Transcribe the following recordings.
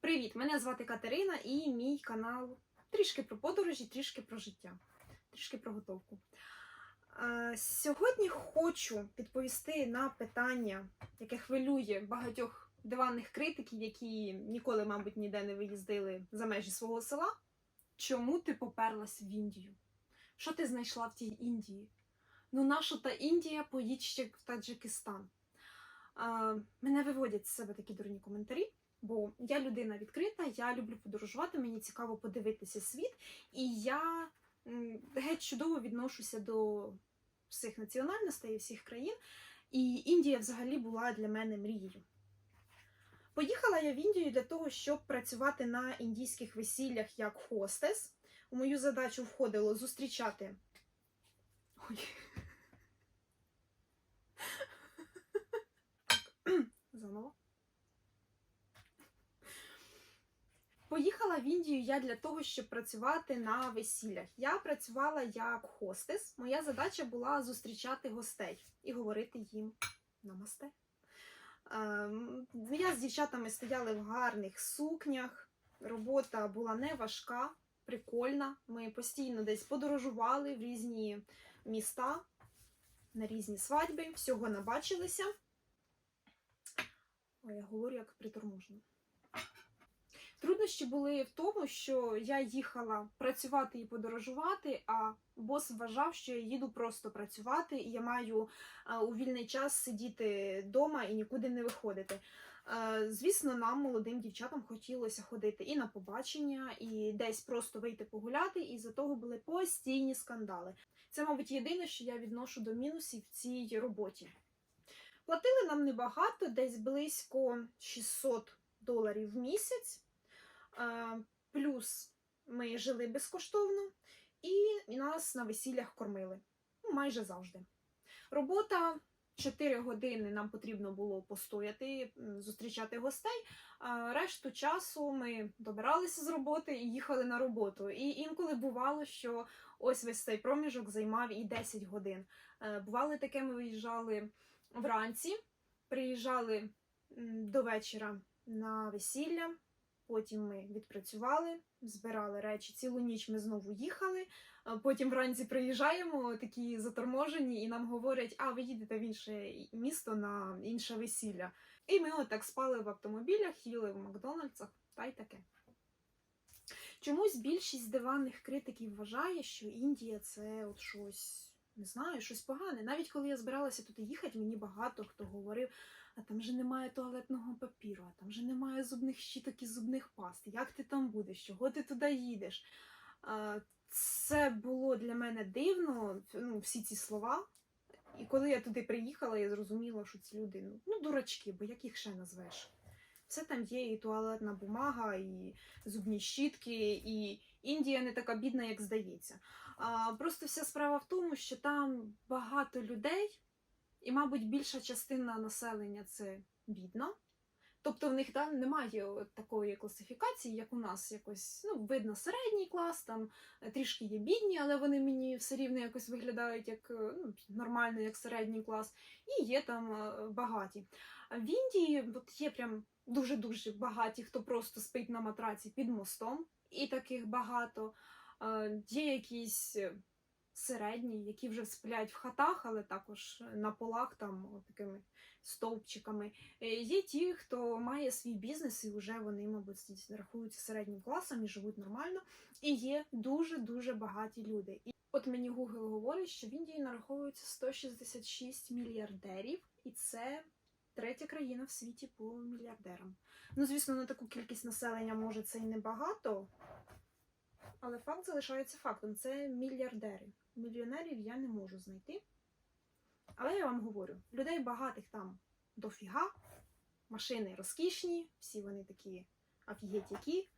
Привіт! Мене звати Катерина і мій канал трішки про подорожі, трішки про життя, трішки про готовку. Е, Сьогодні хочу відповісти на питання, яке хвилює багатьох диванних критиків, які ніколи, мабуть, ніде не виїздили за межі свого села. Чому ти поперлась в Індію? Що ти знайшла в тій Індії? Ну, наша та Індія, поїдь ще в Таджикистан. Е, Мене виводять з себе такі дурні коментарі. Бо я людина відкрита, я люблю подорожувати, мені цікаво подивитися світ, і я геть чудово відношуся до всіх національностей, всіх країн. І Індія взагалі була для мене мрією. Поїхала я в Індію для того, щоб працювати на індійських весіллях як хостес. У мою задачу входило зустрічати. Ой. Заново. Поїхала в Індію я для того, щоб працювати на весіллях. Я працювала як хостес. Моя задача була зустрічати гостей і говорити їм намасте. Ем, Я з дівчатами стояли в гарних сукнях. Робота була не важка, прикольна. Ми постійно десь подорожували в різні міста, на різні свадьби, всього набачилися. Ой, я говорю як приторможено. Труднощі були в тому, що я їхала працювати і подорожувати, а бос вважав, що я їду просто працювати, і я маю е, у вільний час сидіти вдома і нікуди не виходити. Е, Звісно, нам, молодим дівчатам, хотілося ходити і на побачення, і десь просто вийти погуляти, і за того були постійні скандали. Це, мабуть, єдине, що я відношу до мінусів в цій роботі. Платили нам небагато, десь близько 600 доларів в місяць. Плюс ми жили безкоштовно, і нас на весіллях кормили Ну, майже завжди. Робота 4 години нам потрібно було постояти, зустрічати гостей. Решту часу ми добиралися з роботи і їхали на роботу. І інколи бувало, що ось весь цей проміжок займав і 10 годин. Е, Бувало таке, ми виїжджали вранці, приїжджали до вечора на весілля. Потім ми відпрацювали, збирали речі. Цілу ніч ми знову їхали. Потім вранці приїжджаємо, такі заторможені, і нам говорять, а ви їдете в інше місто на інше весілля. І ми отак спали в автомобілях, їли в Макдональдсах та й таке. Чомусь більшість диванних критиків вважає, що Індія це от щось, не знаю, щось погане. Навіть коли я збиралася туди їхати, мені багато хто говорив, а там же немає туалетного папіру, а там же немає зубних щіток і зубних паст. Як ти там будеш? Чого ти туди їдеш? Це було для мене дивно, ну, всі ці слова. І коли я туди приїхала, я зрозуміла, що ці люди ну, ну дурачки, бо як їх ще назвеш? Все там є і туалетна бумага, і зубні щітки, і Індія не така бідна, як здається. А, Просто вся справа в тому, що там багато людей, і, мабуть, більша частина населення це бідна. Тобто в них там немає такої класифікації, як у нас якось ну, видно середній клас, там е, трішки є бідні, але вони мені все рівно якось виглядають як е, ну, нормально, як середній клас, і є там е, багаті. А в Індії от є прям дуже-дуже багаті, хто просто спить на матраці під мостом, і таких багато. Є якісь середні, які вже сплять в хатах, але також на полах там такими стовпчиками. Е, Є ті, хто має свій бізнес, і вже вони, мабуть, рахуються середнім класом і живуть нормально. І є дуже-дуже багаті люди. І от мені Google говорить, що в Індії нараховується 166 мільярдерів, і це третя країна в світі по мільярдерам. Ну, звісно, на таку кількість населення може це і небагато, але факт залишається фактом: це мільярдери. Мільйонерів я не можу знайти. Але я вам говорю: людей багатих там дофіга, машини розкішні, всі вони такі афігетякі.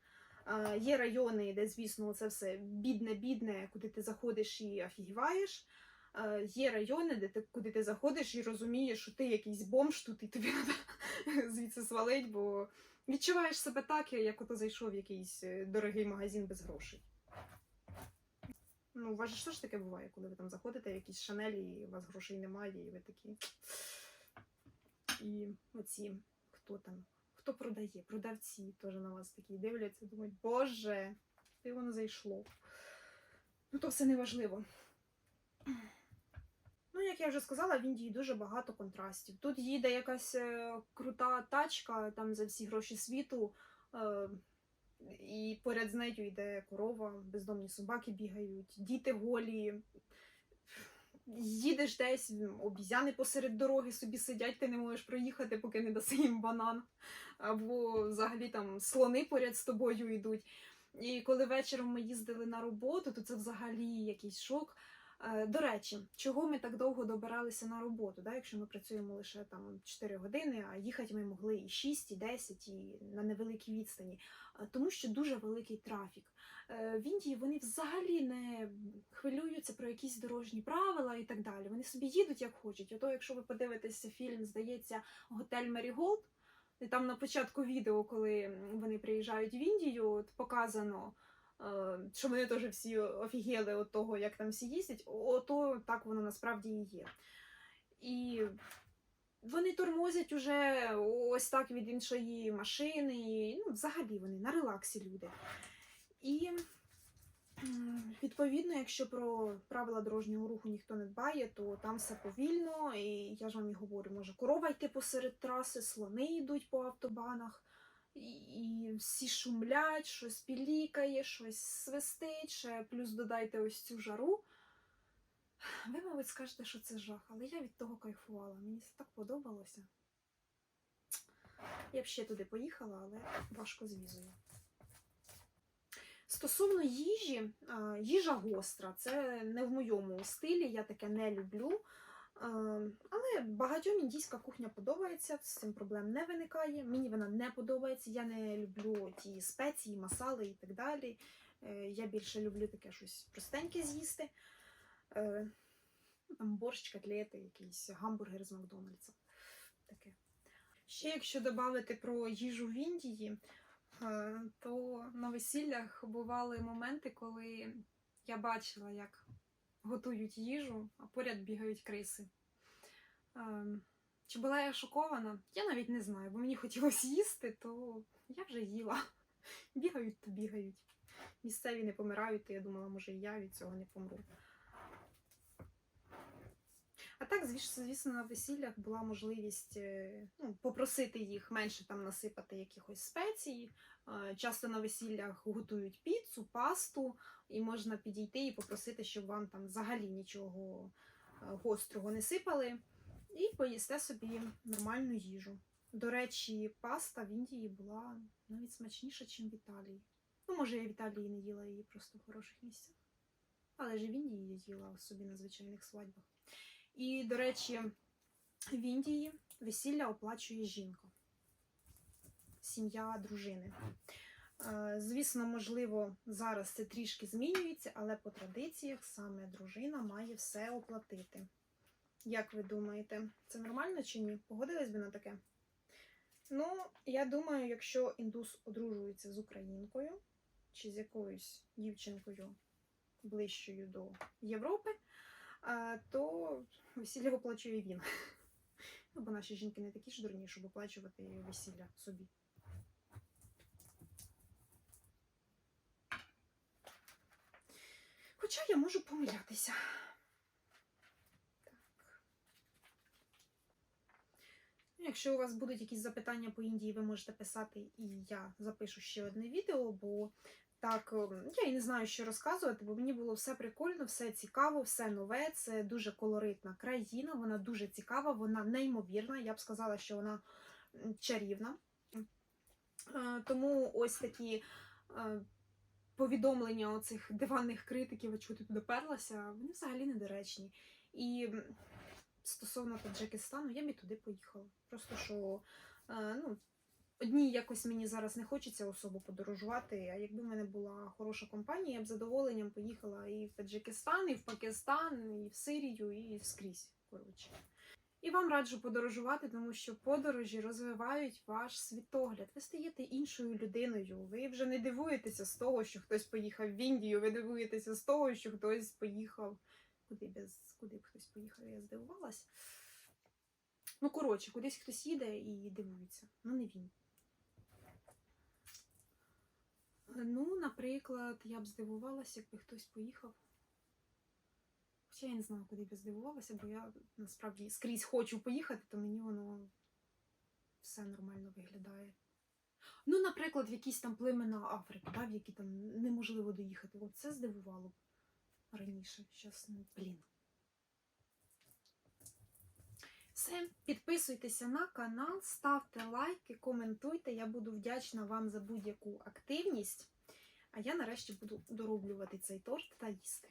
Е, Є райони, де, звісно, це все бідне-бідне, куди ти заходиш і офігіваєш. Е, Є райони, де ти куди ти заходиш і розумієш, що ти якийсь бомж тут, і тобі треба звідси свалить, бо відчуваєш себе так, як ото зайшов в якийсь е, дорогий магазин без грошей. Ну, у вас же ж теж таке буває, коли ви там заходите в якісь шанелі, і у вас грошей немає, і ви такі. І оці, хто там, хто продає, продавці теж на вас такі дивляться, думають, боже, де воно зайшло. Ну, то все не важливо. Ну, як я вже сказала, в Індії дуже багато контрастів. Тут їде якась е, крута тачка там за всі гроші світу, е, і поряд з нею йде корова, бездомні собаки бігають, діти голі. Їдеш десь, обізяни посеред дороги собі сидять, ти не можеш проїхати, поки не даси їм банан. Або взагалі там слони поряд з тобою йдуть. І коли вечором ми їздили на роботу, то це взагалі якийсь шок. Е, До речі, чого ми так довго добиралися на роботу, да? якщо ми працюємо лише там 4 години, а їхати ми могли і 6, і 10, і на невеликій відстані, Е, тому що дуже великий трафік. Е, В Індії вони взагалі не хвилюються про якісь дорожні правила і так далі. Вони собі їдуть як хочуть. Ото, якщо ви подивитеся фільм, здається, Готель Меріголд, і там на початку відео, коли вони приїжджають в Індію, от показано. Е, Що вони теж всі офігели від того, як там всі їздять, ото так воно насправді і є. І вони тормозять уже ось так від іншої машини. І, ну, взагалі вони на релаксі люди. І відповідно, якщо про правила дорожнього руху ніхто не дбає, то там все повільно. І я ж вам і говорю, може корова йти посеред траси, слони йдуть по автобанах. І, всі шумлять, щось пілікає, щось свистить, ще плюс додайте ось цю жару. Ви, мабуть, скажете, що це жах, але я від того кайфувала. Мені це так подобалося. Я б ще туди поїхала, але важко з візою. Стосовно їжі, їжа гостра. Це не в моєму стилі, я таке не люблю. Але багатьом індійська кухня подобається, з цим проблем не виникає. Мені вона не подобається. Я не люблю ті спеції, масали і так далі. Е, Я більше люблю таке щось простеньке з'їсти. Е, Там борщ, котлети, якийсь гамбургер з Макдональдса. Таке. Ще якщо додати про їжу в Індії, е, то на весіллях бували моменти, коли я бачила, як готують їжу, а поряд бігають криси. Е, Чи була я шокована? Я навіть не знаю, бо мені хотілося їсти, то я вже їла. Бігають, то бігають. Місцеві не помирають, то я думала, може і я від цього не помру. А так, звіс- звісно, на весіллях була можливість е, ну, попросити їх менше там насипати якихось спецій. Е, Часто на весіллях готують піцу, пасту, і можна підійти і попросити, щоб вам там взагалі нічого е, гострого не сипали, і поїсте собі нормальну їжу. До речі, паста в Індії була навіть смачніша, ніж в Італії. Ну, може, я в Італії не їла її просто в хороших місцях. Але ж в Індії я їла собі на звичайних свадьбах. І, до речі, в Індії весілля оплачує жінка, сім'я дружини. Е, Звісно, можливо, зараз це трішки змінюється, але по традиціях саме дружина має все оплатити. Як ви думаєте, це нормально чи ні? Погодились би на таке? Ну, я думаю, якщо індус одружується з українкою чи з якоюсь дівчинкою ближчою до Європи, то весілля оплачує він. Ну, бо наші жінки не такі ж дурні, щоб оплачувати весілля собі. Хоча я можу помилятися. Так. Ну, Якщо у вас будуть якісь запитання по Індії, ви можете писати, і я запишу ще одне відео, бо так, ем, я і не знаю, що розказувати, бо мені було все прикольно, все цікаво, все нове. Це дуже колоритна країна, вона дуже цікава, вона неймовірна. Я б сказала, що вона чарівна. Е, Тому ось такі е, повідомлення оцих диванних критиків, чого ти туди перлася, вони взагалі недоречні. І стосовно Таджикистану, я б і туди поїхала. Просто що е, ну, одній якось мені зараз не хочеться особо подорожувати. А якби в мене була хороша компанія, я б задоволенням поїхала і в Таджикистан, і в Пакистан, і в Сирію, і скрізь. Коротше. І вам раджу подорожувати, тому що подорожі розвивають ваш світогляд. Ви стаєте іншою людиною. Ви вже не дивуєтеся з того, що хтось поїхав в Індію, ви дивуєтеся з того, що хтось поїхав. Куди без куди б хтось поїхав, я здивувалась. Ну, коротше, кудись хтось їде і дивується. Ну, не він. Наприклад, я б здивувалася, якби хтось поїхав. Хоча я не знаю, куди б я здивувалася, бо я насправді скрізь хочу поїхати, то мені воно все нормально виглядає. Ну, наприклад, в якісь там племена Африки, да, в які там неможливо доїхати. От це здивувало б раніше. Щас, ну, блін. Все, підписуйтеся на канал, ставте лайки, коментуйте. Я буду вдячна вам за будь-яку активність. А я нарешті буду дороблювати цей торт та їсти.